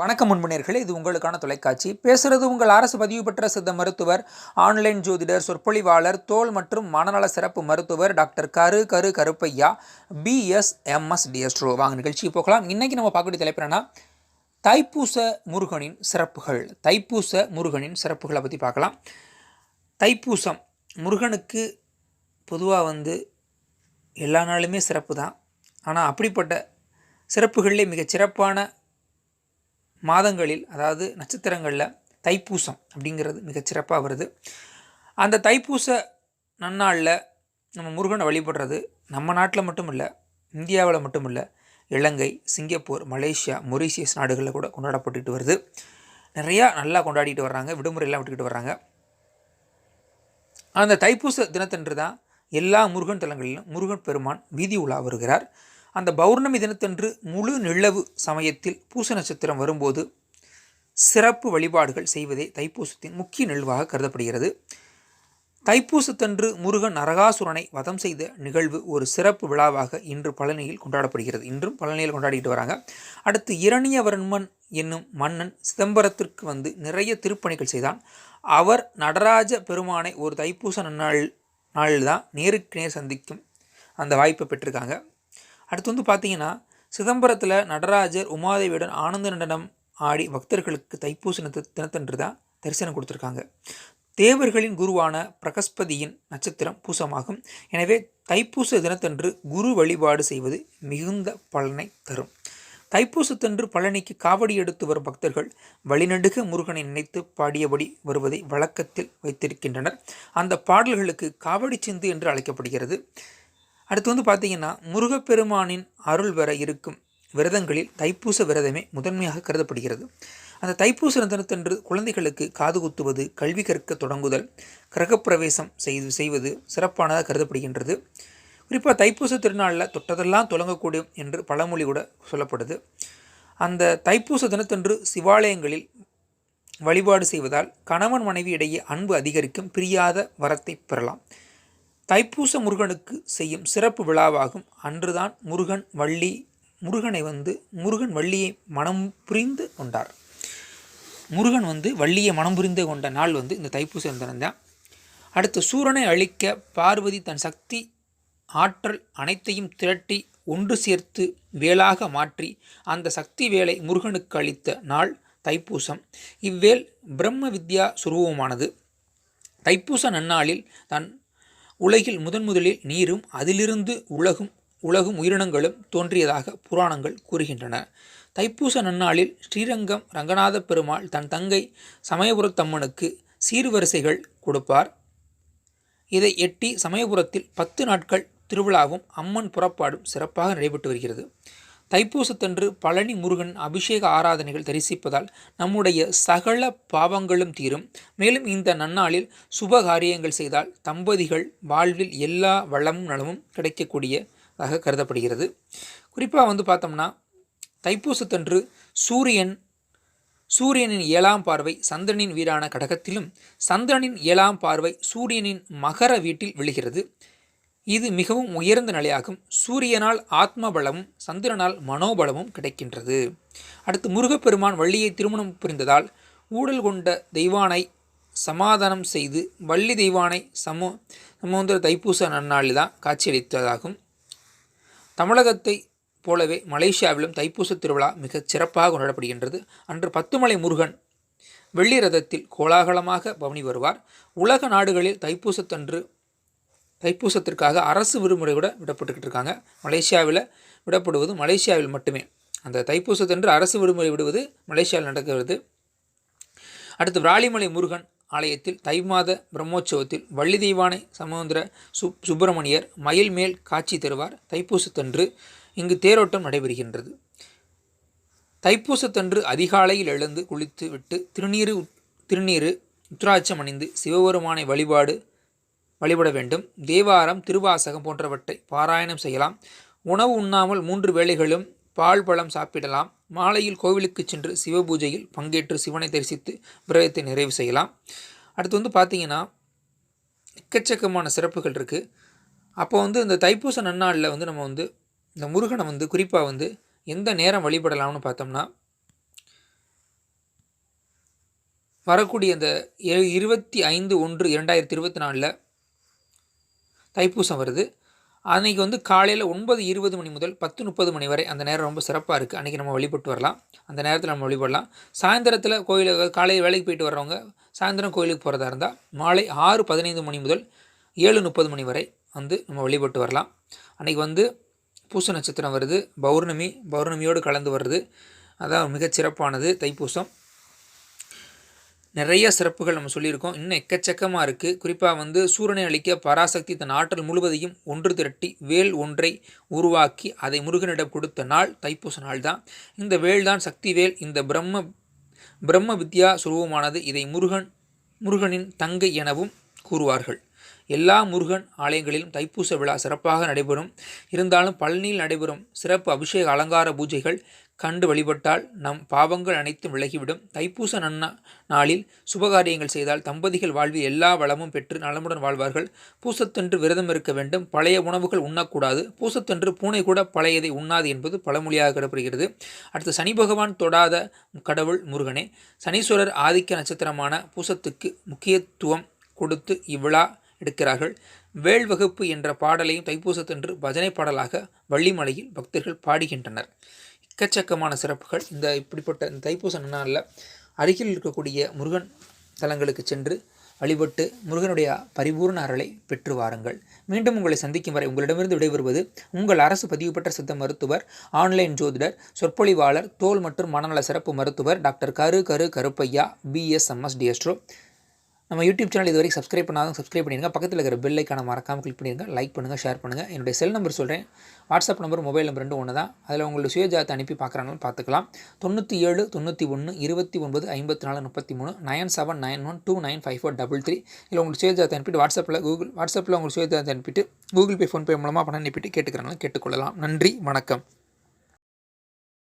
வணக்கம் முன்முனையர்களே இது உங்களுக்கான தொலைக்காட்சி. பேசுறது உங்கள் அரசு பதிவு பெற்ற சித்த மருத்துவர் ஆன்லைன் ஜோதிடர் சொற்பொழிவாளர் தோல் மற்றும் மனநல சிறப்பு மருத்துவர் டாக்டர் கரு கரு கருப்பையா பிஎஸ்எம்எஸ் டிஎஸ்ட்ரோ வாங்க நிகழ்ச்சிக்கு போகலாம். இன்றைக்கி நம்ம பார்க்கக்கூடிய தலைப்பு என்னன்னா தைப்பூச முருகனின் சிறப்புகள். தைப்பூச முருகனின் சிறப்புகளை பற்றி பார்க்கலாம். தைப்பூசம் முருகனுக்கு பொதுவாக வந்து எல்லா நாளுமே சிறப்பு தான் ஆனால் அப்படிப்பட்ட சிறப்புகளிலே மிகச் சிறப்பான மாதங்களில் அதாவது நட்சத்திரங்களில் தைப்பூசம் அப்படிங்கிறது மிகச்சிறப்பாக வருது. அந்த தைப்பூச நன்னாளில் நம்ம முருகனை வழிபடுறது நம்ம நாட்டில் மட்டும் இல்லை இந்தியாவில் மட்டும் இல்லை இலங்கை சிங்கப்பூர் மலேசியா மொரீஷியஸ் நாடுகளில் கூட கொண்டாடப்பட்டுட்டு வருது. நிறையா நல்லா கொண்டாடிட்டு வர்றாங்க விடுமுறையெல்லாம் விட்டுக்கிட்டு வர்றாங்க. அந்த தைப்பூச தினத்தன்று தான் எல்லா முருகன் தலங்களிலும் முருகன் பெருமான் வீதி உலா வருகிறார். அந்த பௌர்ணமி தினத்தன்று முழு நிலவு சமயத்தில் பூச நட்சத்திரம் வரும்போது சிறப்பு வழிபாடுகள் செய்வதே தைப்பூசத்தின் முக்கிய நிகழ்வாக கருதப்படுகிறது. தைப்பூசத்தன்று முருகன் நரகாசுரனை வதம் செய்த நிகழ்வு ஒரு சிறப்பு விழாவாக இன்று பழனியில் கொண்டாடப்படுகிறது. இன்றும் பழனியில் கொண்டாடிட்டு வராங்க. அடுத்து இரணியவர்மன் என்னும் மன்னன் சிதம்பரத்திற்கு வந்து நிறைய திருப்பணிகள் செய்தான். அவர் நடராஜ பெருமானை ஒரு தைப்பூச நன்னாள் நாளில் தான் நேருக்கு நேர் சந்திக்கும் அந்த வாய்ப்பை பெற்றிருக்காங்க. அடுத்து வந்து பார்த்தீங்கன்னா சிதம்பரத்தில் நடராஜர் உமாதேவியுடன் ஆனந்த நடனம் ஆடி பக்தர்களுக்கு தைப்பூச தினத்தன்று தான் தரிசனம் கொடுத்துருக்காங்க. தேவர்களின் குருவான பிரகஸ்பதியின் நட்சத்திரம் பூசமாகும். எனவே தைப்பூச தினத்தன்று குரு வழிபாடு செய்வது மிகுந்த பலனை தரும். தைப்பூசத்தன்று பழனிக்கு காவடி எடுத்து வரும் பக்தர்கள் வழிநடுக முருகனை நினைத்து பாடியபடி வருவதை வழக்கத்தில் வைத்திருக்கின்றனர். அந்த பாடல்களுக்கு காவடி சிந்து என்று அழைக்கப்படுகிறது. அடுத்து வந்து பார்த்தீங்கன்னா முருகப்பெருமானின் அருள் பெற இருக்கும் விரதங்களில் தைப்பூச விரதமே முதன்மையாக கருதப்படுகிறது. அந்த தைப்பூச தினத்தன்று குழந்தைகளுக்கு காது குத்துவது கல்வி கற்க தொடங்குதல் கிரகப்பிரவேசம் செய்து செய்வது சிறப்பானதாக கருதப்படுகின்றது. குறிப்பாக தைப்பூச திருநாளில் தொட்டதெல்லாம் தொடங்கக்கூடும் என்று பழமொழி கூட சொல்லப்படுது. அந்த தைப்பூச தினத்தன்று சிவாலயங்களில் வழிபாடு செய்வதால் கணவன் மனைவி இடையே அன்பு அதிகரிக்கும் பிரியாத வரத்தை பெறலாம். தைப்பூச முருகனுக்கு செய்யும் சிறப்பு விழாவாகும். அன்றுதான் முருகன் வள்ளி முருகனை வந்து முருகன் வள்ளியை மனம் புரிந்து கொண்டார். முருகன் வந்து வள்ளியை மனம் புரிந்து கொண்ட நாள் வந்து இந்த தைப்பூச தினம்தான். அடுத்து சூரனை அழிக்க பார்வதி தன் சக்தி ஆற்றல் அனைத்தையும் திரட்டி ஒன்று சேர்த்து வேலாக மாற்றி அந்த சக்தி வேலை முருகனுக்கு அளித்த நாள் தைப்பூசம். இவ்வேல் பிரம்ம வித்யா சுரூபமானது. தைப்பூச நன்னாளில் தன் உலகில் முதன் முதலில் நீரும் அதிலிருந்து உலகும் உலகும் உயிரினங்களும் தோன்றியதாக புராணங்கள் கூறுகின்றன. தைப்பூச நன்னாளில் ஸ்ரீரங்கம் ரங்கநாத பெருமாள் தன் தங்கை சமயபுரத்தம்மனுக்கு சீர்வரிசைகள் கொடுப்பார். இதை எட்டி சமயபுரத்தில் பத்து நாட்கள் திருவிழாவும் அம்மன் புறப்பாடும் சிறப்பாக நடைபெற்று வருகிறது. தைப்பூசத்தன்று பழனி முருகன் அபிஷேக ஆராதனைகள் தரிசிப்பதால் நம்முடைய சகல பாவங்களும் தீரும். மேலும் இந்த நன்னாளில் சுப காரியங்கள் செய்தால் தம்பதிகள் வாழ்வில் எல்லா வளமும் நலமும் கிடைக்கக்கூடியதாக கருதப்படுகிறது. குறிப்பாக வந்து பார்த்தோம்னா தைப்பூசத்தன்று சூரியன் சூரியனின் ஏழாம் பார்வை சந்திரனின் வீடான கடகத்திலும் சந்திரனின் ஏழாம் பார்வை சூரியனின் மகர வீட்டில் விழுகிறது. இது மிகவும் உயர்ந்த நிலையாகும். சூரியனால் ஆத்ம பலமும் சந்திரனால் மனோபலமும் கிடைக்கின்றது. அடுத்து முருகப்பெருமான் வள்ளியை திருமணம் புரிந்ததால் ஊழல் கொண்ட தெய்வானை சமாதானம் செய்து வள்ளி தெய்வானை சமோ சமோந்தர தைப்பூச நன்னாளில் தான் காட்சியளித்ததாகும். தமிழகத்தை போலவே மலேசியாவிலும் தைப்பூச திருவிழா மிகச் சிறப்பாக கொண்டாடப்படுகின்றது. அன்று பத்துமலை முருகன் வெள்ளி ரதத்தில் கோலாகலமாக பவனி வருவார். உலக நாடுகளில் தைப்பூசத்தன்று தைப்பூசத்திற்காக அரசு விடுமுறை கூட விடப்பட்டுக்கிட்டு இருக்காங்க. மலேசியாவில் விடப்படுவது மலேசியாவில் மட்டுமே. அந்த தைப்பூசத்தன்று அரசு விடுமுறை விடுவது மலேசியாவில் நடக்கிறது. அடுத்து விராலிமலை முருகன் ஆலயத்தில் தை மாத பிரம்மோற்சவத்தில் வள்ளி தெய்வானை சமுந்திர சு சுப்பிரமணியர் மயில் மேல் காட்சி தருவார். தைப்பூசத்தன்று இங்கு தேரோட்டம் நடைபெறுகின்றது. தைப்பூசத்தன்று அதிகாலையில் எழுந்து குளித்து விட்டு திருநீரு திருநீரு உத்ராட்சம் அணிந்து சிவபெருமானை வழிபாடு வழிபட வேண்டும். தேவாரம் திருவாசகம் போன்றவற்றை பாராயணம் செய்யலாம். உணவு உண்ணாமல் மூன்று வேளைகளும் பால் பழம் சாப்பிடலாம். மாலையில் கோவிலுக்கு சென்று சிவபூஜையில் பங்கேற்று சிவனை தரிசித்து விரதத்தை நிறைவு செய்யலாம். அடுத்து வந்து பார்த்தீங்கன்னா எக்கச்சக்கமான சிறப்புகள் இருக்குது அப்போ வந்து இந்த தைப்பூச நன்னாளில் வந்து நம்ம வந்து இந்த முருகனை வந்து குறிப்பாக வந்து எந்த நேரம் வழிபடலாம்னு பார்த்தோம்னா வரக்கூடிய இந்த இருபத்தி ஐந்து ஒன்று இரண்டாயிரத்தி இருபத்தி நாலில் தைப்பூசம் வருது. அன்றைக்கி வந்து காலையில் ஒன்பது இருபது மணி முதல் பத்து முப்பது மணி வரை அந்த நேரம் ரொம்ப சிறப்பாக இருக்குது அன்றைக்கி நம்ம வழிபட்டு வரலாம். அந்த நேரத்தில் நம்ம வழிபடலாம். சாயந்தரத்தில் கோயிலுக்கு காலையில் வேலைக்கு போயிட்டு வர்றவங்க சாயந்தரம் கோயிலுக்கு போகிறதா இருந்தால் மாலை ஆறு பதினைந்து மணி முதல் ஏழு முப்பது மணி வரை வந்து நம்ம வழிபட்டு வரலாம். அன்றைக்கி வந்து பூச நட்சத்திரம் வருது. பௌர்ணமி பௌர்ணமியோடு கலந்து வருது அதான் மிகச்சிறப்பானது தைப்பூசம். நிறைய சிறப்புகள் நம்ம சொல்லியிருக்கோம். இன்னும் எக்கச்சக்கமாக இருக்குது குறிப்பாக வந்து சூரனை அளிக்க பராசக்தி தன் ஆற்றல் முழுவதையும் ஒன்று திரட்டி வேல் ஒன்றை உருவாக்கி அதை முருகனிடம் கொடுத்த நாள் தைப்பூச நாள் தான் இந்த வேல் தான் சக்தி வேல். இந்த பிரம்ம பிரம்ம வித்யா சுரூபமானது இதை முருகன் முருகனின் தங்கை எனவும் கூறுவார்கள். எல்லா முருகன் ஆலயங்களிலும் தைப்பூச விழா சிறப்பாக நடைபெறும். இருந்தாலும் பழனியில் நடைபெறும் சிறப்பு அபிஷேக அலங்கார பூஜைகள் கண்டு வழிபட்டால் நம் பாவங்கள் அனைத்தும் விலகிவிடும். தைப்பூச நன்னா நாளில் சுபகாரியங்கள் செய்தால் தம்பதிகள் வாழ்வில் எல்லா வளமும் பெற்று நலமுடன் வாழ்வார்கள். பூசத்தன்று விரதம் இருக்க வேண்டும். பழைய உணவுகள் உண்ணக்கூடாது. பூசத்தன்று பூனை கூட பழையதை உண்ணாது என்பது பழமொழியாக கருதப்படுகிறது. அடுத்து சனி பகவான் தொடாத கடவுள் முருகனே. சனீஸ்வரர் ஆதிக்க நட்சத்திரமான பூசத்துக்கு முக்கியத்துவம் கொடுத்து இவ்விழா எடுக்கிறார்கள். வேள்வகுப்பு என்ற பாடலையும் தைப்பூசத்தன்று பஜனை பாடலாக வள்ளிமலையில் பக்தர்கள் பாடுகின்றனர். எக்கச்சக்கமான சிறப்புகள். இந்த இப்படிப்பட்ட இந்த தைப்பூச நாளில் அருகில் இருக்கக்கூடிய முருகன் தலங்களுக்கு சென்று வழிபட்டு முருகனுடைய பரிபூர்ண அருளை பெற்று வாருங்கள். மீண்டும் உங்களை சந்திக்கும் வரை உங்களிடமிருந்து விடைபெறுவது உங்கள் அரசு பதிவு பெற்ற சித்த மருத்துவர் ஆன்லைன் ஜோதிடர் சொற்பொழிவாளர் தோல் மற்றும் மனநல சிறப்பு மருத்துவர் டாக்டர் கரு கரு கருப்பையா பிஎஸ்எம்எஸ் டிஎஸ்ட்ரோ நம்ம யூடியூப் சேனல் இது வரைக்கும் சப்ஸ்கிரைப் பண்ணாதான் சப்ஸ்கிரைப் பண்ணிடுங்க பக்கத்தில் இருக்கிற பெல் ஐக்கான மறக்காமல் கிளிக் பண்ணிடுங்க லைக் பண்ணுங்கள் ஷேர் பண்ணுங்கள் என்னுடைய செல் நம்பர் சொல்கிறேன் வாட்ஸ்அப் நம்பர் மொபைல் நம்பர் ரெண்டு ஒன்று தான் அதில் உங்களுடைய சுயஜாத்தை அனுப்பி பார்க்குறாங்களும் பார்த்துக்கலாம். தொண்ணூற்றி ஏழு தொண்ணூற்றி ஒன்று இருபத்தி ஒன்பது ஐம்பத்தி நாலு முப்பத்தி மூணு nine seven nine one two nine five four double three இல்லை உங்களுக்கு சுயஜாத்தை அனுப்பிட்டு வாட்ஸ்அப்பில் கூகுள் வாட்ஸ்அப்பில் உங்களுக்கு சுயஜாத்தை அனுப்பிட்டு கூகுள் பே ஃபோன்பே மூலமாக பணம் அனுப்பிட்டு கேட்டுக்கிறாங்களும் கேட்டுக்கொள்ளலாம். நன்றி வணக்கம்.